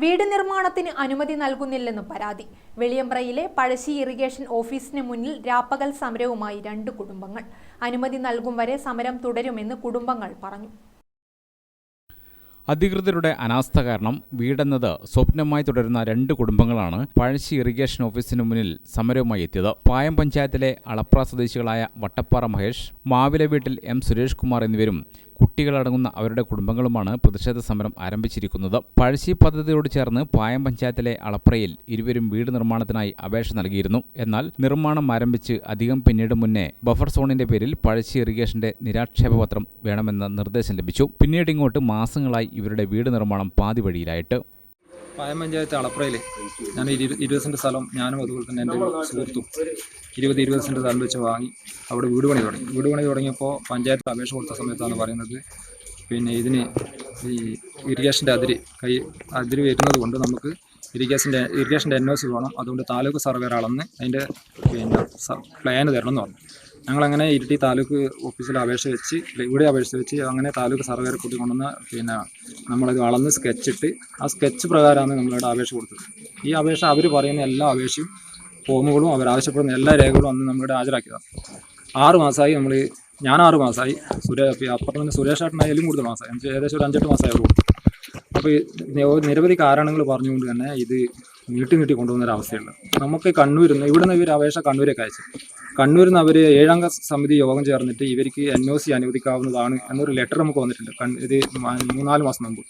വീട് നിർമ്മാണത്തിന് അനുമതി നൽകുന്നില്ലെന്ന് പരാതി. വെളിയമ്പ്രയിലെ പഴശ്ശി ഇറിഗേഷൻ ഓഫീസിന് മുന്നിൽ രാപ്പകൽ സമരവുമായി രണ്ട് കുടുംബങ്ങൾ. അനുമതി നൽകും വരെ സമരം തുടരുമെന്ന് കുടുംബങ്ങൾ പറഞ്ഞു. അധികൃതരുടെ അനാസ്ഥ കാരണം വീടെന്നത് സ്വപ്നമായി തുടരുന്ന രണ്ട് കുടുംബങ്ങളാണ് പഴശ്ശി ഇറിഗേഷൻ ഓഫീസിന് മുന്നിൽ സമരവുമായി എത്തിയത്. പായം പഞ്ചായത്തിലെ അളപ്ര സ്വദേശികളായ വട്ടപ്പാറ മഹേഷ് മാവില വീട്ടിൽ എം സുരേഷ് കുമാർ എന്നിവരും കുട്ടികളടങ്ങുന്ന അവരുടെ കുടുംബങ്ങളുമാണ് പ്രതിഷേധ സമരം ആരംഭിച്ചിരിക്കുന്നത്. പഴശ്ശി പദ്ധതിയോട് ചേർന്ന് പായം പഞ്ചായത്തിലെ അളപ്രയിൽ ഇരുവരും വീട് നിർമ്മാണത്തിനായി അപേക്ഷ നൽകിയിരുന്നു. എന്നാൽ നിർമ്മാണം ആരംഭിച്ച് അധികം പിന്നീട് മുന്നേ ബഫർ സോണിന്റെ പേരിൽ പഴശ്ശി ഇറിഗേഷന്റെ നിരാക്ഷേപ പത്രം വേണമെന്ന നിർദ്ദേശം ലഭിച്ചു. പിന്നീട് ഇങ്ങോട്ട് മാസങ്ങളായി ഇവരുടെ വീട് നിർമ്മാണം പാതി വഴിയിലായിട്ട്. പായം പഞ്ചായത്ത് അളപ്പുറയിൽ ഞാൻ ഇരു- ഇരുപത് സെന്റ് സ്ഥലം ഞാനും അതുപോലെ തന്നെ എന്റെ സുഹൃത്തും ഇരുപത് ഇരുപത് സെന്റ് സ്ഥലം വെച്ച് വാങ്ങി അവിടെ വീട് പണി തുടങ്ങി. വീട് പണി തുടങ്ങിയപ്പോൾ പഞ്ചായത്ത് അപേക്ഷ കൊടുത്ത സമയത്താണ് പറയുന്നത് പിന്നെ ഇതിന് ഈ ഇറിഗേഷന്റെ അതിര് കൈ അതിര് വരുന്നത് കൊണ്ട് നമുക്ക് ഇറിഗേഷന്റെ ഇറിഗേഷന്റെ എൻ വേണം. അതുകൊണ്ട് താലൂക്ക് സർവേർ അളന്ന് അതിന്റെ പിന്നെ പ്ലാന് തരണം എന്ന് പറഞ്ഞു. ഞങ്ങളങ്ങനെ ഇരിട്ടി താലൂക്ക് ഓഫീസിൽ അപേക്ഷ വെച്ച് ഇവിടെ അപേക്ഷ വെച്ച് അങ്ങനെ താലൂക്ക് സർവേറെ കൂട്ടി കൊണ്ടുവന്ന് പിന്നെ നമ്മളത് അളന്ന് സ്കെച്ചിട്ട് ആ സ്കെച്ച് പ്രകാരമാണ് നമ്മളിവിടെ അപേക്ഷ കൊടുത്തത്. ഈ അപേക്ഷ അവർ പറയുന്ന എല്ലാ അപേക്ഷയും ഫോമുകളും അവർ ആവശ്യപ്പെടുന്ന എല്ലാ രേഖകളും അന്ന് നമ്മളിവിടെ ഹാജരാക്കിയതാണ്. ആറ് മാസമായി നമ്മൾ ഞാൻ ആറ് മാസമായി സുരേ അപ്പുറത്ത് തന്നെ സുരേഷ് ഏട്ടനായാലും കൂടുതൽ മാസമായി ഏകദേശം ഒരു അഞ്ചെട്ട് മാസമായി കൊടുത്തു അപ്പോൾ നിരവധി കാരണങ്ങൾ പറഞ്ഞുകൊണ്ട് തന്നെ ഇത് നീട്ടി നീട്ടി കൊണ്ടുപോകുന്ന ഒരു അവസ്ഥയുണ്ട് നമുക്ക് കണ്ണൂരിൽ നിന്ന് ഇവിടെ നിന്ന് ഇവർ അപേക്ഷ കണ്ണൂരേക്ക് അയച്ചു. കണ്ണൂരിൽ നിന്ന് അവർ ഏഴംഗ സമിതി യോഗം ചേർന്നിട്ട് ഇവർക്ക് എൻ ഒ സി അനുവദിക്കാവുന്നതാണ് എന്നൊരു ലെറ്റർ നമുക്ക് വന്നിട്ടുണ്ട്. ഇത് മൂന്നാൽ മാസം മുമ്പ്.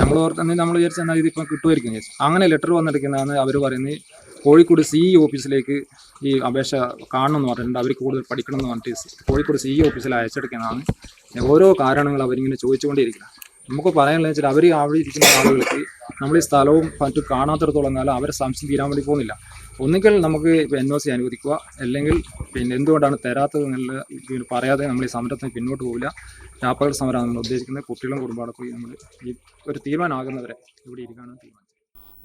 നമ്മൾ ഓർത്ത് നമ്മൾ വിചാരിച്ചു എന്നാൽ ഇതിപ്പോൾ കിട്ടുമായിരിക്കും വിചാരിച്ചു. അങ്ങനെ ലെറ്റർ വന്നിരിക്കുന്നതാണ് അവർ പറയുന്നത് കോഴിക്കോട് സി ഇ ഓഫീസിലേക്ക് ഈ അപേക്ഷ കാണണം എന്ന് പറഞ്ഞിട്ടുണ്ട്. അവർക്ക് കൂടുതൽ പഠിക്കണം എന്ന് പറഞ്ഞിട്ട് കോഴിക്കോട് സി ഇ ഓഫീസിൽ അയച്ചെടുക്കുന്നതാണ്. ഓരോ കാരണങ്ങൾ അവരിങ്ങനെ ചോദിച്ചുകൊണ്ടേയിരിക്കുക നമുക്ക് പറയാനുള്ളത് വെച്ചാൽ അവർ അവിടെ ഇരിക്കുന്ന ആളുകൾക്ക് നമ്മൾ ഈ സ്ഥലവും മറ്റു കാണാത്തിടത്തോളം കാലം അവരെ സംശയം തീരാൻ വേണ്ടി പോകുന്നില്ല. ഒന്നുകിൽ നമുക്ക് എൻ ഒ സി അനുവദിക്കുക. അല്ലെങ്കിൽ പിന്നെ എന്തുകൊണ്ടാണ് തരാത്തത് എന്നുള്ള പറയാതെ നമ്മൾ ഈ സമരത്തിന് പിന്നോട്ട് പോകില്ല രാപ്പകൽ സമരമാണ് നമ്മൾ ഉദ്ദേശിക്കുന്നത്. കുട്ടികളും കുടുംബങ്ങളൊക്കെ നമ്മൾ ഈ ഒരു തീരുമാനമാകുന്നവരെ ഇവിടെ ഇരിക്കാനാണ് തീരുമാനം.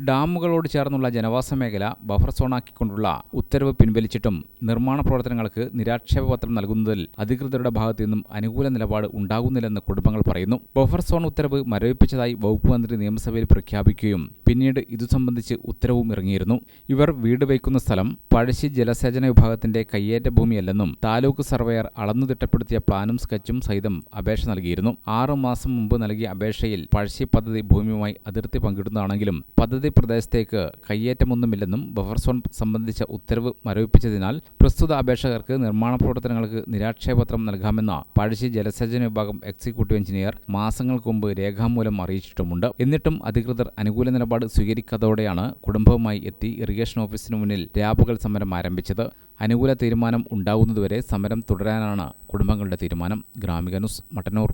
ഡാമുകളോട് ചേർന്നുള്ള ജനവാസ മേഖല ബഫർ സോണാക്കിക്കൊണ്ടുള്ള ഉത്തരവ് പിൻവലിച്ചിട്ടും നിർമ്മാണ പ്രവർത്തനങ്ങൾക്ക് നിരാക്ഷേപ പത്രം നൽകുന്നതിൽ അധികൃതരുടെ ഭാഗത്തു നിന്നും അനുകൂല നിലപാട് ഉണ്ടാകുന്നില്ലെന്ന് കുടുംബങ്ങൾ പറയുന്നു. ബഫർ സോൺ ഉത്തരവ് മരവിപ്പിച്ചതായി വകുപ്പ് മന്ത്രി നിയമസഭയിൽ പ്രഖ്യാപിക്കുകയും പിന്നീട് ഇതു സംബന്ധിച്ച് ഉത്തരവും ഇറങ്ങിയിരുന്നു. ഇവർ വീട് വയ്ക്കുന്ന സ്ഥലം പഴശ്ശി ജലസേചന വിഭാഗത്തിന്റെ കയ്യേറ്റ ഭൂമിയല്ലെന്നും താലൂക്ക് സർവേയർ അളന്നു തിട്ടപ്പെടുത്തിയ പ്ലാനും സ്കെച്ചും സഹിതം അപേക്ഷ നൽകിയിരുന്നു. ആറു മാസം മുമ്പ് നൽകിയ അപേക്ഷയിൽ പഴശ്ശി പദ്ധതി ഭൂമിയുമായി അതിർത്തി പങ്കിടുന്നതാണെങ്കിലും പദ്ധതി പ്രദേശത്തേക്ക് കയ്യേറ്റമൊന്നുമില്ലെന്നും ബഫർ സോൺ സംബന്ധിച്ച ഉത്തരവ് മരവിപ്പിച്ചതിനാൽ പ്രസ്തുത അപേക്ഷകർക്ക് നിർമ്മാണ പ്രവർത്തനങ്ങൾക്ക് നിരാക്ഷേപത്രം നൽകാമെന്ന പഴശ്ശി ജലസേചന വിഭാഗം എക്സിക്യൂട്ടീവ് എഞ്ചിനീയർ മാസങ്ങൾക്ക് മുമ്പ് രേഖാമൂലം അറിയിച്ചിട്ടുമുണ്ട്. എന്നിട്ടും അധികൃതർ അനുകൂല നിലപാട് സ്വീകരിക്കാതോടെയാണ് കുടുംബവുമായി എത്തി ഇറിഗേഷൻ ഓഫീസിന് മുന്നിൽ രാപ്പകൽ സമരം ആരംഭിച്ചത്. അനുകൂല തീരുമാനം ഉണ്ടാകുന്നതുവരെ സമരം തുടരാനാണ് കുടുംബങ്ങളുടെ തീരുമാനം. Gramika news Mattannur.